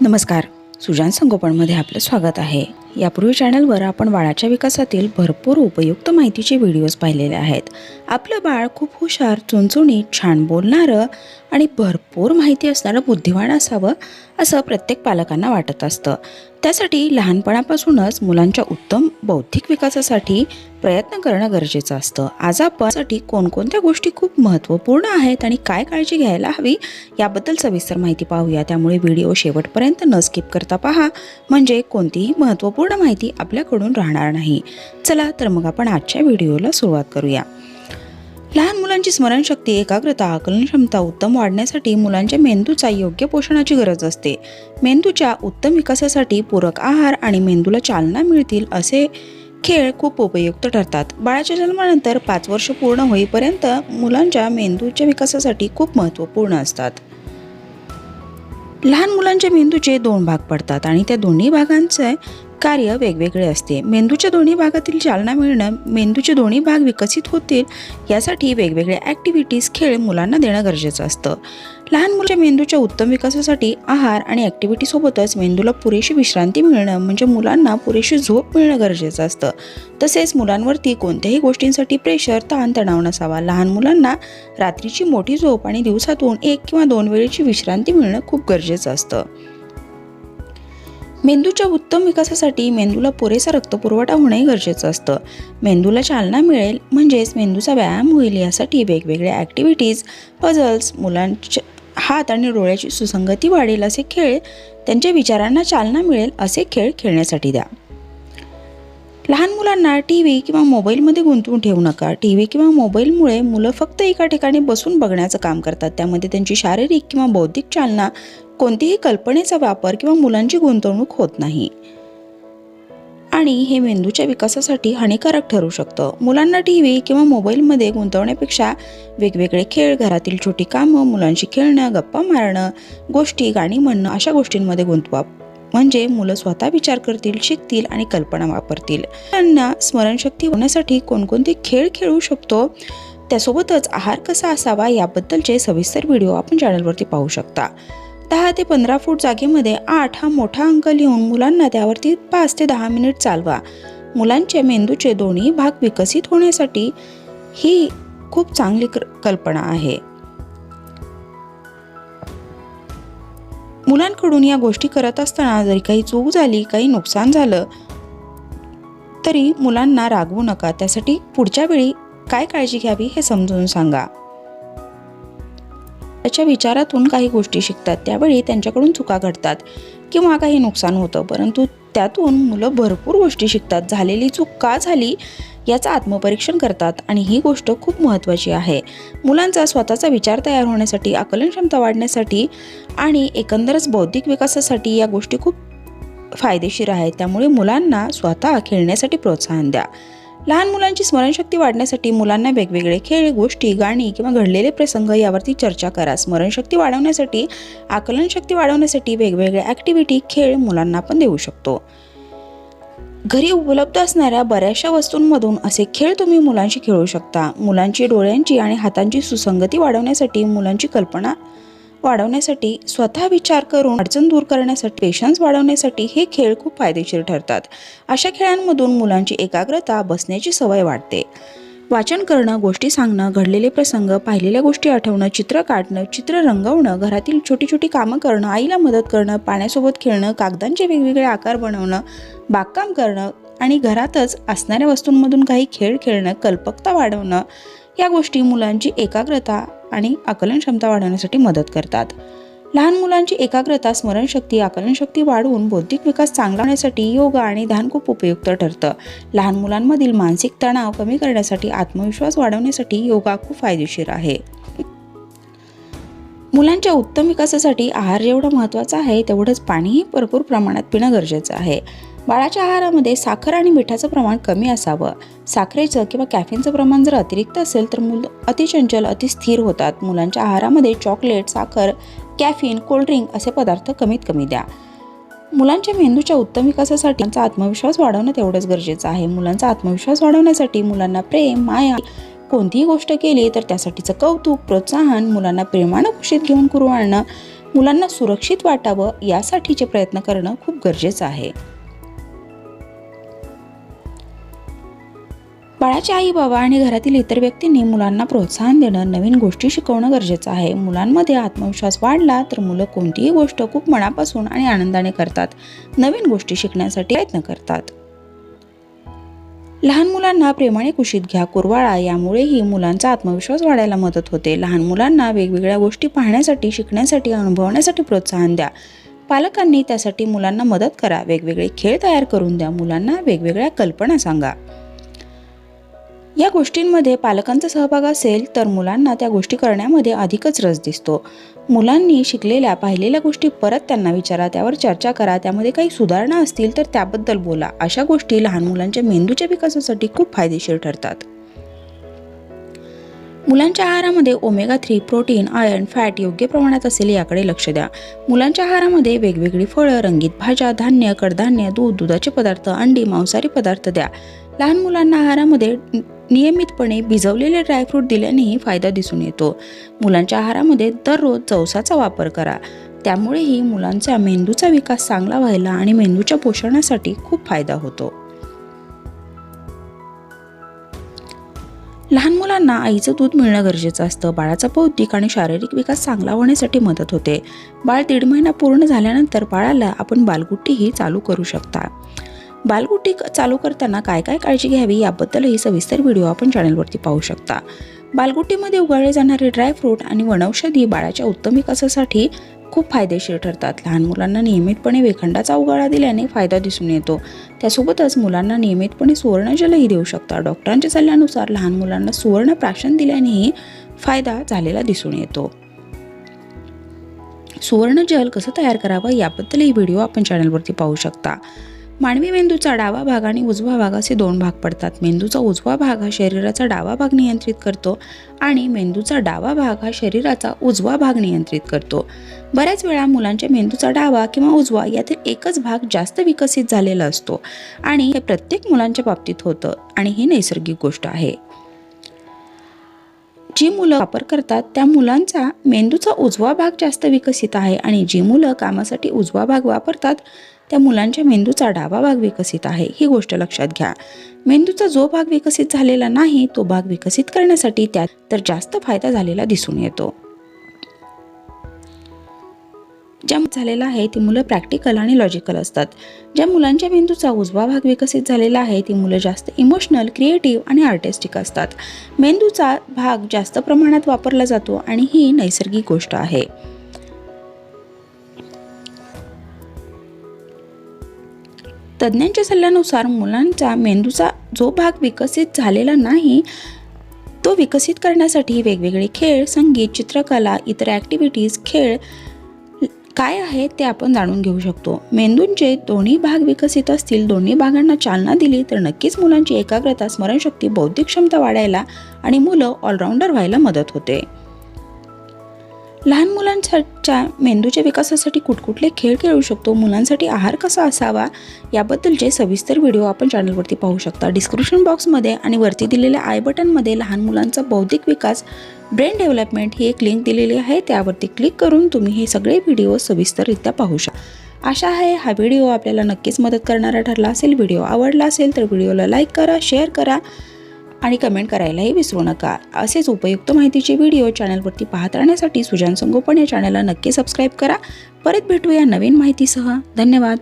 नमस्कार. सुजान संगोपनमध्ये आपलं स्वागत आहे. यापूर्वी चॅनलवर आपण बाळाच्या विकासातील भरपूर उपयुक्त माहितीचे व्हिडिओज पाहिलेले आहेत. आपलं बाळ खूप हुशार चुणचुणीत छान बोलणारं आणि भरपूर माहिती असणारं बुद्धिवान असावं असं प्रत्येक पालकांना वाटत असतं. त्यासाठी लहानपणापासूनच मुलांच्या उत्तम बौद्धिक विकासासाठी प्रयत्न करणं गरजेचं असतं. आज आपणसाठी कोणकोणत्या गोष्टी खूप महत्त्वपूर्ण आहेत आणि काय काळजी घ्यायला हवी याबद्दल सविस्तर माहिती पाहूया. त्यामुळे व्हिडिओ शेवटपर्यंत न स्किप करता पहा. म्हणजे कोणतीही महत्त्वपूर्ण माहिती आपल्याकडून राहणार नाही. चला तर मग आपण आजच्या व्हिडिओला सुरुवात करूया. लहान मुलांची स्मरणशक्ती एकाग्रता आकलन क्षमता उत्तम वाढण्यासाठी मुलांच्या मेंदूचा योग्य पोषणाची गरज असते. मेंदूच्या उत्तम विकासासाठी पूरक आहार आणि मेंदूला चालना मिळतील असे खेळ खूप उपयुक्त ठरतात. बाळाच्या जन्मानंतर पाच वर्ष पूर्ण होईपर्यंत मुलांच्या मेंदूच्या विकासासाठी खूप महत्त्वपूर्ण असतात. लहान मुलांच्या मेंदूचे दोन भाग पडतात आणि त्या दोन्ही भागांचे कार्य वेगवेगळे असते. मेंदूच्या दोन्ही भागातील चालना मिळणं मेंदूचे दोन्ही भाग विकसित होतील यासाठी वेगवेगळ्या ॲक्टिव्हिटीज खेळ मुलांना देणं गरजेचं असतं. लहान मुलाच्या मेंदूच्या उत्तम विकासासाठी आहार आणि ॲक्टिव्हिटीसोबतच मेंदूला पुरेशी विश्रांती मिळणं म्हणजे मुलांना पुरेशी झोप मिळणं गरजेचं असतं. तसेच मुलांवरती कोणत्याही गोष्टींसाठी प्रेशर ताणतणाव नसावा. लहान मुलांना रात्रीची मोठी झोप आणि दिवसातून एक किंवा दोन वेळेची विश्रांती मिळणं खूप गरजेचं असतं. मेंदूच्या उत्तम विकासासाठी मेंदूला पुरेसा रक्तपुरवठा होणंही गरजेचं असतं. मेंदूला चालना मिळेल म्हणजेच मेंदूचा व्यायाम होईल यासाठी वेगवेगळ्या ॲक्टिव्हिटीज पझल्स मुलांच्या हात आणि डोळ्याची सुसंगती वाढेल असे खेळ त्यांच्या विचारांना चालना मिळेल असे खेळ खेळण्यासाठी द्या. लहान मुलांना टी व्ही किंवा मोबाईलमध्ये गुंतवून ठेवू नका. टी व्ही किंवा मोबाईलमुळे मुलं फक्त एका ठिकाणी बसून बघण्याचं काम करतात. त्यामध्ये त्यांची शारीरिक किंवा बौद्धिक चालना कोणतीही कल्पनेचा वापर किंवा मुलांची गुंतवणूक होत नाही. आणि हे मेंदूच्या विकासासाठी हानिकारक ठरू शकतं. मुलांना टी व्ही किंवा मोबाईलमध्ये गुंतवण्यापेक्षा वेगवेगळे खेळ घरातील छोटी कामं मुलांशी खेळणं गप्पा मारणं गोष्टी गाणी म्हणणं अशा गोष्टींमध्ये गुंतवा. म्हणजे मुलं स्वतः विचार करतील शिकतील आणि कल्पना वापरतील. त्यांना स्मरणशक्ती होण्यासाठी कोणकोणते खेळ खेळू शकतो त्यासोबतच आहार कसा असावा याबद्दलचे सविस्तर व्हिडिओ आपण चॅनलवरती पाहू शकता. दहा ते पंधरा फूट जागेमध्ये आठ हा मोठा अंक लिहून मुलांना त्यावरती पाच ते दहा मिनिट चालवा. मुलांचे मेंदूचे दोन्ही भाग विकसित होण्यासाठी ही खूप चांगली क- कल्पना आहे. मुलांकडून या गोष्टी करत असताना जरी काही चूक झाली काही नुकसान झालं तरी मुलांना रागवू नका. त्यासाठी पुढच्या वेळी काय काळजी घ्यावी हे समजून सांगा. त्याच्या विचारातून काही गोष्टी शिकतात. त्यावेळी त्यांच्याकडून चुका घडतात किंवा काही नुकसान होतं. परंतु त्यातून मुलं भरपूर गोष्टी शिकतात. झालेली चूक का झाली याचं आत्मपरीक्षण करतात आणि ही गोष्ट खूप महत्त्वाची आहे. मुलांचा स्वतःचा विचार तयार होण्यासाठी आकलन क्षमता वाढण्यासाठी आणि एकंदरच बौद्धिक विकासासाठी या गोष्टी खूप फायदेशीर आहेत. त्यामुळे मुलांना स्वतः खेळण्यासाठी प्रोत्साहन द्या. लहान मुलांची स्मरणशक्ती वाढण्यासाठी मुलांना वेगवेगळे खेळ गोष्टी गाणी किंवा घडलेले प्रसंग यावरती चर्चा करा. स्मरणशक्ती वाढवण्यासाठी आकलनशक्ती वाढवण्यासाठी वेगवेगळ्या ॲक्टिव्हिटी खेळ मुलांना आपण देऊ शकतो. घरी उपलब्ध असणाऱ्या बऱ्याचशा वस्तूंमधून असे खेळ तुम्ही मुलांशी खेळू शकता. मुलांची डोळ्यांची आणि हातांची सुसंगती वाढवण्यासाठी मुलांची कल्पना वाढवण्यासाठी स्वतः विचार करून अडचण दूर करण्यासाठी पेशन्स वाढवण्यासाठी हे खेळ खूप फायदेशीर ठरतात. अशा खेळांमधून मुलांची एकाग्रता बसण्याची सवय वाढते. वाचन करणं गोष्टी सांगणं घडलेले प्रसंग पाहिलेल्या गोष्टी आठवणं चित्र काढणं चित्र रंगवणं घरातील छोटी छोटी कामं करणं आईला मदत करणं पाण्यासोबत खेळणं कागदांचे वेगवेगळे आकार बनवणं बागकाम करणं आणि घरातच असणाऱ्या वस्तूंमधून काही खेळ खेळणं कल्पकता वाढवणं या गोष्टी मुलांची एकाग्रता आणि आकलन क्षमता वाढवण्यासाठी मदत करतात. लहान मुलांची एकाग्रता स्मरणशक्ती आकलनशक्ती वाढवून बौद्धिक विकास चांगला होण्यासाठी योगा आणि ध्यान खूप उपयुक्त ठरतं. लहान मुलांमधील मानसिक तणाव कमी करण्यासाठी आत्मविश्वास वाढवण्यासाठी योगा खूप फायदेशीर आहे. मुलांच्या उत्तम विकासासाठी आहार जेवढा महत्त्वाचा आहे तेवढंच पाणीही भरपूर प्रमाणात पिणं गरजेचं आहे. बाळाच्या आहारामध्ये साखर आणि मिठाचं प्रमाण कमी असावं. साखरेचं किंवा कॅफिनचं प्रमाण जर अतिरिक्त असेल तर मुलं अतिचंचल अतिस्थिर होतात. मुलांच्या आहारामध्ये चॉकलेट साखर कॅफिन कोल्ड्रिंक असे पदार्थ कमीत कमी द्या. मुलांच्या मेंदूच्या उत्तम विकासासाठी त्यांचा आत्मविश्वास वाढवणं तेवढंच गरजेचं आहे. मुलांचा आत्मविश्वास वाढवण्यासाठी मुलांना प्रेम माया कोणतीही गोष्ट केली तर त्यासाठीचं कौतुक प्रोत्साहन मुलांना प्रेमानं खुशीत घेऊन कुरवाळणं आणणं मुलांना सुरक्षित वाटावं यासाठीचे प्रयत्न करणं खूप गरजेचं आहे. बाळाच्या आई बाबा आणि घरातील इतर व्यक्तींनी मुलांना प्रोत्साहन देणं नवीन गोष्टी शिकवणं गरजेचं आहे. मुलांमध्ये आत्मविश्वास वाढला तर मुलं कोणतीही गोष्ट खूप मनापासून आणि आनंदाने करतात. नवीन गोष्टी शिकण्यासाठी प्रयत्न करतात. लहान मुलांना प्रेमाने कुशीत घ्या कुरवाळा. यामुळेही मुलांचा आत्मविश्वास वाढायला मदत होते. लहान मुलांना वेगवेगळ्या गोष्टी पाहण्यासाठी शिकण्यासाठी अनुभवण्यासाठी प्रोत्साहन द्या. पालकांनी त्यासाठी मुलांना मदत करा. वेगवेगळे खेळ तयार करून द्या. मुलांना वेगवेगळ्या कल्पना सांगा. या गोष्टींमध्ये पालकांचा सहभाग असेल तर मुलांना त्या गोष्टी करण्यामध्ये अधिकच रस दिसतो. मुलांनी शिकलेल्या पाहिलेल्या गोष्टी परत त्यांना विचारा त्यावर चर्चा करा त्यामध्ये काही सुधारणा असतील तर त्याबद्दल बोला. अशा गोष्टी लहान मुलांच्या मेंदूच्या विकासासाठी खूप फायदेशीर ठरतात. मुलांच्या आहारामध्ये omega three protein iron fat योग्य प्रमाणात असेल याकडे लक्ष द्या. मुलांच्या आहारामध्ये वेगवेगळी फळं रंगीत भाज्या धान्य कडधान्य दूध दुधाचे पदार्थ अंडी मांसाहारी पदार्थ द्या. लहान मुलांना आहारामध्ये नियमितपणे भिजवलेले ड्रायफ्रूट दिल्यानेही फायदा दिसून येतो. मुलांच्या आहारामध्ये दररोज चवसाचा वापर करा. त्यामुळेही मुलांचा मेंदूचा विकास चांगला व्हायला आणि मेंदूच्या पोषणासाठी खूप फायदा होतो. लहान मुलांना आईचं दूध मिळणं गरजेचं असतं. बाळाचा बौद्धिक आणि शारीरिक विकास चांगला होण्यासाठी मदत होते. बाळ दीड महिना पूर्ण झाल्यानंतर बाळाला आपण बालगुट्टीही चालू करू शकता. बालगुटी चालू करताना काय काय काळजी घ्यावी याबद्दलही सविस्तर व्हिडिओ आपण चॅनलवरती पाहू शकता. बालगुटीमध्ये उगाळले जाणारे ड्रायफ्रूट आणि वनौषधी बाळाच्या उत्तम विकासासाठी खूप फायदेशीर ठरतात. लहान मुलांना नियमितपणे वेखंडाचा उगाळा दिल्याने फायदा दिसून येतो. त्यासोबतच मुलांना नियमितपणे सुवर्णजलही देऊ शकता. डॉक्टरांच्या सल्ल्यानुसार लहान मुलांना सुवर्ण प्राशन दिल्यानेही फायदा झालेला दिसून येतो. सुवर्णजल कसं तयार करावं याबद्दलही व्हिडिओ आपण चॅनलवरती पाहू शकता. मानवी मेंदूचा डावा भाग आणि उजवा भाग असे दोन भाग पडतात. मेंदूचा उजवा भाग हा शरीराचा डावा भाग नियंत्रित करतो आणि मेंदूचा डावा भाग हा शरीराचा उजवा भाग नियंत्रित करतो. बऱ्याच वेळा मुलांच्या मेंदूचा डावा किंवा उजवा यातील एकच भाग जास्त विकसित झालेला असतो आणि हे प्रत्येक मुलांच्या बाबतीत होतं आणि ही नैसर्गिक गोष्ट आहे. जी मुलं वापर करतात त्या मुलांचा मेंदूचा उजवा भाग जास्त विकसित आहे आणि जी मुलं कामासाठी उजवा भाग वापरतात त्या मुलांच्या मेंदूचा डावा भाग विकसित आहे. ही गोष्ट लक्षात घ्या. मेंदूचा जो भाग विकसित झालेला नाही तो भाग विकसित करण्यासाठी त्यात तर जास्त फायदा झालेला दिसून येतो. ज्या झालेला आहे ती मुलं प्रॅक्टिकल आणि लॉजिकल असतात. ज्या मुलांच्या मेंदूचा उजवा भाग विकसित झालेला आहे ती मुलं जास्त इमोशनल क्रिएटिव्ह आणि आर्टिस्टिक असतात. मेंदूचा भाग जास्त प्रमाणात वापरला जातो आणि ही नैसर्गिक गोष्ट आहे. तज्ज्ञांच्या सल्ल्यानुसार मुलांचा मेंदूचा जो भाग विकसित झालेला नाही तो विकसित करण्यासाठी वेगवेगळे खेळ संगीत चित्रकला इतर ॲक्टिव्हिटीज खेळ काय आहे ते आपण जाणून घेऊ शकतो. मेंदूंचे दोन्ही भाग विकसित असतील दोन्ही भागांना चालना दिली तर नक्कीच मुलांची एकाग्रता स्मरणशक्ती बौद्धिक क्षमता वाढायला आणि मुलं ऑलराऊंडर व्हायला मदत होते. लहान मुलांच्या मेंदूच्या विकासासाठी कुठकुठले खेळ खेळू शकतो मुलांसाठी आहार कसा असावा याबद्दलचे सविस्तर व्हिडिओ आपण चॅनलवरती पाहू शकता. डिस्क्रिप्शन बॉक्समध्ये आणि वरती दिलेल्या आय बटनमध्ये लहान मुलांचा बौद्धिक विकास ब्रेन डेव्हलपमेंट ही एक लिंक दिलेली आहे. त्यावरती क्लिक करून तुम्ही हे सगळे व्हिडिओ सविस्तररित्या पाहू शकता आशा आहे हा व्हिडिओ आपल्याला नक्कीच मदत करणारा ठरला असेल. व्हिडिओ आवडला असेल तर व्हिडिओला लाईक करा शेअर करा. आणि कमेंट करायलाही विसरू नका. असेच उपयुक्त माहितीचे व्हिडिओ चॅनलवरती पाहत राहण्यासाठी सुजान संगोपन या चॅनलला नक्की सबस्क्राईब करा. परत भेटूया नवीन माहितीसह. धन्यवाद.